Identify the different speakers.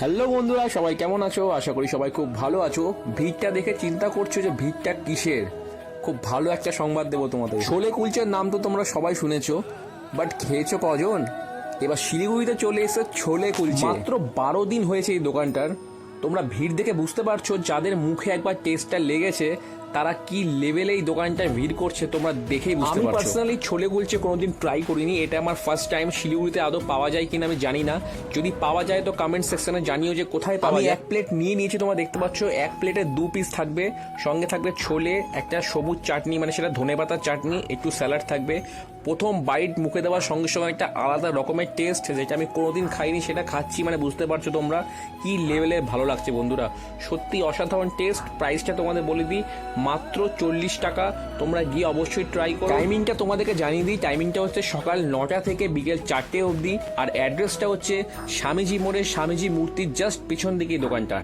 Speaker 1: Hello বন্ধুরা, সবাই কেমন আছো? আশা করি সবাই খুব ভালো আছো। ভিড়টা দেখে চিন্তা করছ যে ভিড়টা কিসের? খুব ভালো একটা সংবাদ দেবো তোমাদের। ছোলে কুলচার নাম তো তোমরা সবাই শুনেছো বাট খেয়েছো কজন? এবার শিলিগুড়িতে চলে এসে ছোলে কুলচে। মাত্র বারো দিন হয়েছে এই দোকানটার। তোমরা ভিড় দেখে বুঝতে পারছ যাদের মুখে একবার টেস্টটা লেগেছে তারা কি লেভেলে এই দোকানটায় ভিড় করছে তোমরা দেখেই বুঝতে পারছ। আমি পার্সোনালি ছোলে কুলচে কোনোদিন ট্রাই করিনি এটা আমার ফার্স্ট টাইম শিলিগুড়িতে আদৌ পাওয়া যায় কিনা আমি জানি না। যদি পাওয়া যায় তো কমেন্ট সেকশনে জানিও যে কোথায় পাওয়া যায়। এক প্লেট নিয়ে নিয়েছি তোমরা দেখতে পাচ্ছ এক প্লেটে দু পিস থাকবে সঙ্গে থাকবে ছোলে একটা সবুজ চাটনি মানে সেটা ধনে পাতার চাটনি একটু স্যালাড থাকবে প্রথম বাইট মুখে দেওয়ার সঙ্গে সঙ্গে একটা আলাদা রকমের টেস্ট যেটা আমি কোনোদিন খাইনি, সেটা খাচ্ছি মানে বুঝতে পারছ তোমরা কি লেভেলে ভালো লাগছে বন্ধুরা। সত্যি অসাধারণ টেস্ট প্রাইসটা তোমাদের বলে দিই, মাত্র চল্লিশ টাকা, তোমরা গিয়ে অবশ্যই ট্রাই করো। টাইমিংটা তোমাদেরকে জানিয়ে দিই টাইমিংটা হচ্ছে সকাল নটা থেকে বিকেল চারটে অবধি, আর অ্যাড্রেসটা হচ্ছে স্বামীজি মোড়ের স্বামীজি মূর্তির জাস্ট পিছন দিকে দোকানটা।